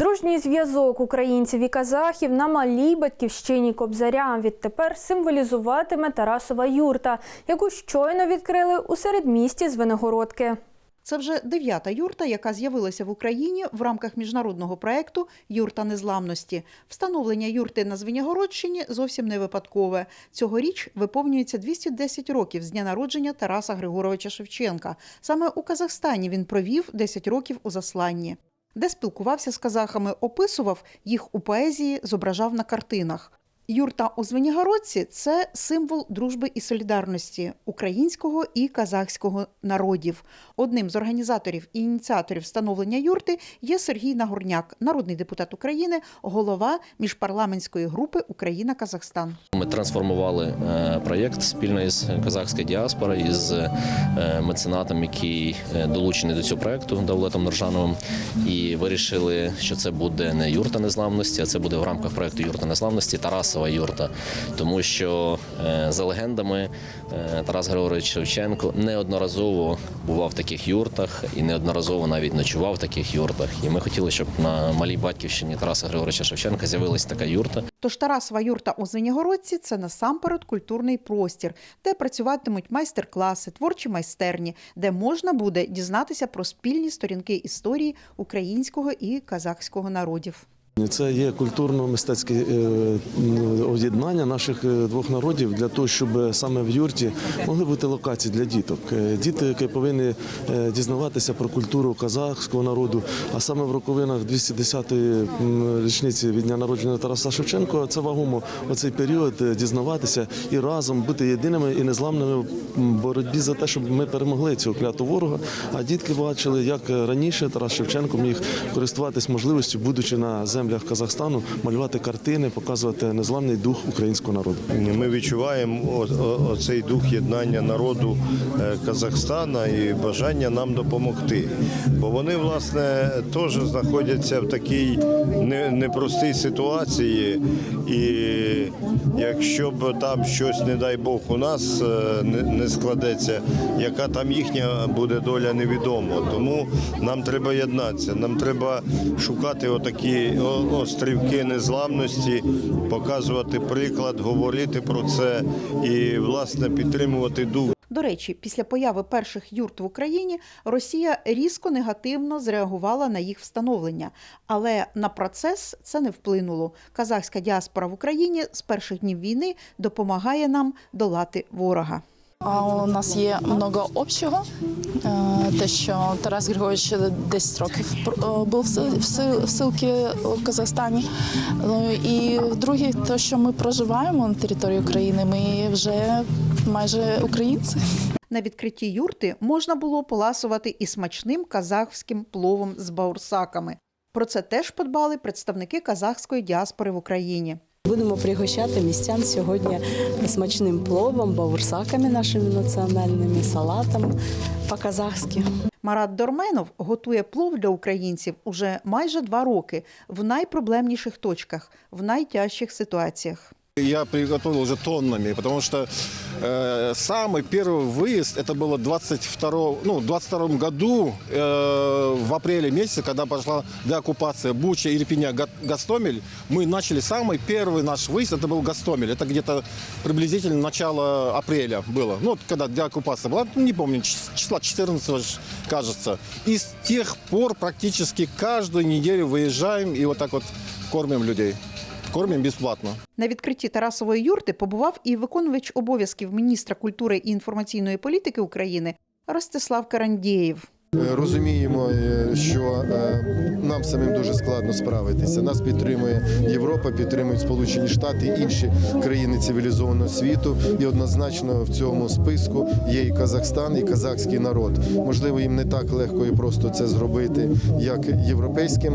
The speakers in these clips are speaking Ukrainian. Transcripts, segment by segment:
Дружній зв'язок українців і казахів на малій батьківщині Кобзаря відтепер символізуватиме Тарасова юрта, яку щойно відкрили у середмісті Звенигородки. Це вже дев'ята юрта, яка з'явилася в Україні в рамках міжнародного проекту Юрта незламності. Встановлення юрти на Звенігородщині зовсім не випадкове. Цьогоріч виповнюється 210 років з дня народження Тараса Григоровича Шевченка. Саме у Казахстані він провів 10 років у засланні. Де спілкувався з казахами, описував їх у поезії, зображав на картинах. Юрта у Звенігородці – це символ дружби і солідарності українського і казахського народів. Одним з організаторів і ініціаторів встановлення юрти є Сергій Нагорняк, народний депутат України, голова міжпарламентської групи Україна-Казахстан. Ми трансформували е, проєкт спільно із казахською діаспорою, із е, меценатом, який е, долучений до цього проєкту Давлетом Нуржановим, і вирішили, що це буде не юрта незламності, а це буде в рамках проєкту Юрта незламності Тарасова юрта. Тому що е, за легендами е, Тарас Григорович Шевченко неодноразово бував в таких юртах і неодноразово навіть ночував в таких юртах. І ми хотіли, щоб на малій батьківщині Тараса Григоровича Шевченка з'явилася така юрта. Тож Тарасова юрта у Звенігородці – це насамперед культурний простір, де працюватимуть майстер-класи, творчі майстерні, де можна буде дізнатися про спільні сторінки історії українського і казахського народів. Це є культурно-мистецьке е, об'єднання наших е, двох народів для того, щоб саме в юрті могли бути локації для діток. Е, Діти, які повинні дізнаватися про культуру казахського народу, а саме в роковинах 210-ї річниці від дня народження Тараса Шевченка, це вагомо оцей період дізнаватися і разом бути єдиними і незламними в боротьбі за те, щоб ми перемогли цього клятого ворога. А дітки бачили, як раніше Тарас Шевченко міг користуватись можливістю, будучи на землях Казахстану, малювати картини, показувати незламний дух українського народу. Ми відчуваємо оцей дух єднання народу е, Казахстана і бажання нам допомогти. Бо вони, власне, теж знаходяться в такій непростій ситуації. І якщо б там щось, не дай Бог, у нас е, не- складеться, яка там їхня буде доля, невідомо. Тому нам треба єднатися, нам треба шукати отакі острівки незламності, показувати приклад, говорити про це і, власне, підтримувати дух. До речі, після появи перших юрт в Україні Росія різко негативно зреагувала на їх встановлення, але на процес це не вплинуло. Казахська діаспора в Україні з перших днів війни допомагає нам долати ворога. А у нас є много общого. Е, Те, що Тарас Григорович 10 років е, був в си- в си- в ссилці в Казахстані. Ну, І друге, те, що ми проживаємо на території України, ми вже майже українці. На відкритті юрти можна було поласувати і смачним казахським пловом з баурсаками. Про це теж подбали представники казахської діаспори в Україні. Будемо пригощати містян сьогодні смачним пловом, бавурсаками нашими національними, салатом по-казахськи. Марат Дорменов готує плов для українців уже майже два роки в найпроблемніших точках, в найтяжчих ситуаціях. Я приготовил уже тоннами, потому что э, самый первый выезд это было 22, ну, 22 году э, в апреле месяце, когда пошла деоккупация Буча, Ирпеня, Га- Гастомель. Мы начали самый первый наш выезд, это был Гастомель. Это где-то приблизительно начало апреля было. Ну, вот когда деоккупация была, не помню, числа 14 ж, кажется. И с тех пор практически каждую неделю выезжаем и вот так вот кормим людей. Кормим безплатно. На відкритті Тарасової юрти побував і виконувач обов'язків міністра культури і інформаційної політики України Ростислав Карандєєв. Е, Розуміємо, е, що е, нам самим дуже складно справитися. Нас підтримує Європа, підтримують Сполучені Штати, інші країни цивілізованого світу. І однозначно в цьому списку є і Казахстан, і казахський народ. Можливо, їм не так легко і просто це зробити, як європейським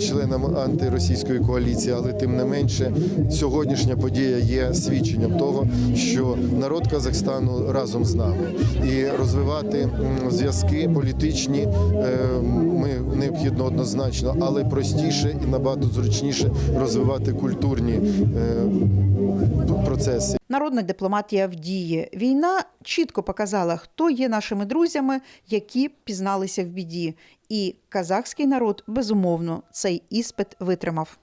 членам антиросійської коаліції, але тим не менше, сьогоднішня подія є свідченням того, що народ Казахстану разом з нами і розвивати зв'язки політичні е, ми необхідно однозначно, але простіше і набагато зручніше розвивати культурні е, процеси. Народна дипломатія в дії. Війна чітко показала, хто є нашими друзями, які пізналися в біді. І казахський народ безумовно цей іспит витримав.